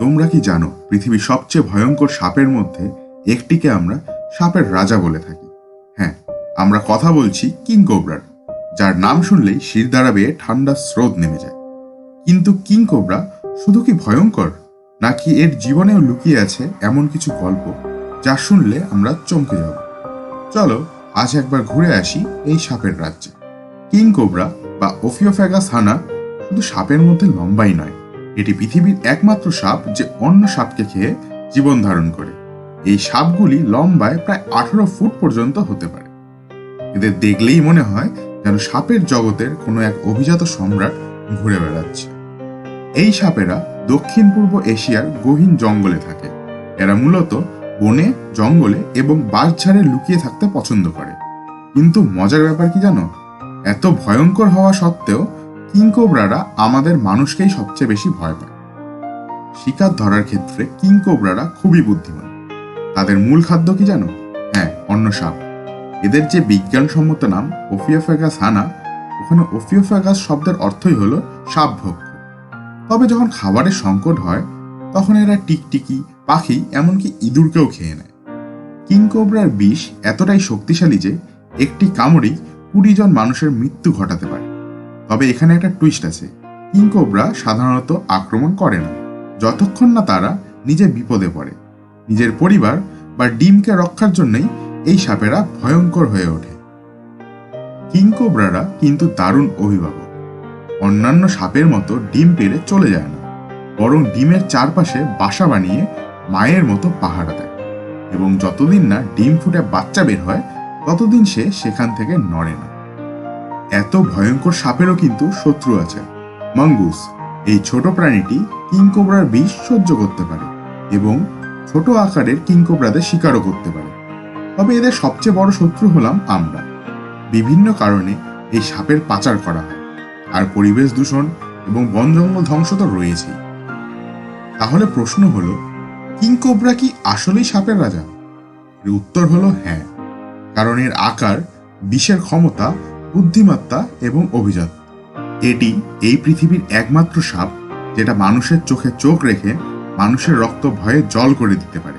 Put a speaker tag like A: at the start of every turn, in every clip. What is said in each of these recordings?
A: তোমরা কি জানো, পৃথিবীর সবচেয়ে ভয়ঙ্কর সাপের মধ্যে একটিকে আমরা সাপের রাজা বলে থাকি। হ্যাঁ আমরা কথা বলছি কিং কোবরার, যার নাম শুনলেই শির দ্বারা বেয়ে ঠান্ডা স্রোত নেমে যায়। কিন্তু কিং কোবরা শুধু কি ভয়ঙ্কর, নাকি এর জীবনেও লুকিয়ে আছে এমন কিছু গল্প যা শুনলে আমরা চমকে যাব? চলো, আজ একবার ঘুরে আসি এই সাপের রাজ্যে। কিং কোবরা বা ওফিওফ্যাগাস হানা শুধু সাপের মধ্যে লম্বাই নয় এটি পৃথিবীর একমাত্র সাপ যে অন্য সাপকে খেয়ে জীবন ধারণ করে। এই সাপগুলি লম্বায় প্রায় আঠারো ফুট পর্যন্ত হতে পারে। এদের দেখলেই মনে হয় যেন সাপের জগতের কোনো এক অভিজাত সম্রাট ঘুরে বেড়াচ্ছে। এই সাপেরা দক্ষিণ পূর্ব এশিয়ার গহীন জঙ্গলে থাকে। এরা মূলত বনে, জঙ্গলে এবং বাঁশঝাড়ে লুকিয়ে থাকতে পছন্দ করে। কিন্তু মজার ব্যাপার কি জানো? এত ভয়ঙ্কর হওয়া সত্ত্বেও কিংকোবরারা আমাদের মানুষকেই সবচেয়ে বেশি ভয় পায়। শিকার ধরার ক্ষেত্রে কিংকোবরারা খুবই বুদ্ধিমান। তাদের মূল খাদ্য কি জানো? হ্যাঁ অন্য সাপ। এদের যে বিজ্ঞানসম্মত নাম ওফিওফ্যাগাস হানা, ওখানে ওফিওফ্যাগাস শব্দের অর্থই হলো সাপ ভক্ষ তবে যখন খাবারের সংকট হয়, তখন এরা টিকটিকি, পাখি, এমনকি ইঁদুরকেও খেয়ে নেয়। কিংকোবরার বিষ এতটাই শক্তিশালী যে একটি কামড়েই কুড়ি জন মানুষের মৃত্যু ঘটাতে পারে। তবে এখানে একটা টুইস্ট আছে। কিংকোবরা সাধারণত আক্রমণ করে না। যতক্ষণ না তারা নিজে বিপদে পড়ে। নিজের পরিবার বা ডিমকে রক্ষার জন্যই এই সাপেরা ভয়ঙ্কর হয়ে ওঠে। কিংকোবরারা কিন্তু দারুণ অভিভাবক। অন্যান্য সাপের মতো ডিম পেড়ে চলে যায় না। বরং ডিমের চারপাশে বাসা বানিয়ে মায়ের মতো পাহারা দেয়। এবং যতদিন না ডিম ফুটে বাচ্চা বের হয়, ততদিন সে সেখান থেকে নড়ে না। এত ভয়ঙ্কর সাপেরও কিন্তু শত্রু আছে। মঙ্গুস, এই ছোট প্রাণীটি কিংকোবরার বিষ সহ্য করতে পারে এবং ছোট আকারের কিংকোবরাদের শিকারও করতে পারে। তবে এদের সবচেয়ে বড় শত্রু হলাম আমরা। বিভিন্ন কারণে এই সাপের পাচার করা হয়। আর পরিবেশ দূষণ এবং বন জঙ্গল ধ্বংস তো রয়েছেই। তাহলে প্রশ্ন হলো কিংকোবরা কি আসলেই সাপের রাজা? এর উত্তর হলো হ্যাঁ। কারণ এর আকার, বিষের ক্ষমতা বুদ্ধিমত্তা এবং অভিজাত। এটি এই পৃথিবীর একমাত্র সাপ যেটা মানুষের চোখে চোখ রেখে মানুষের রক্ত ভয়ে জল করে দিতে পারে।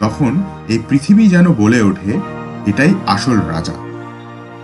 A: তখন এই পৃথিবী যেন বলে ওঠে, এটাই আসল রাজা।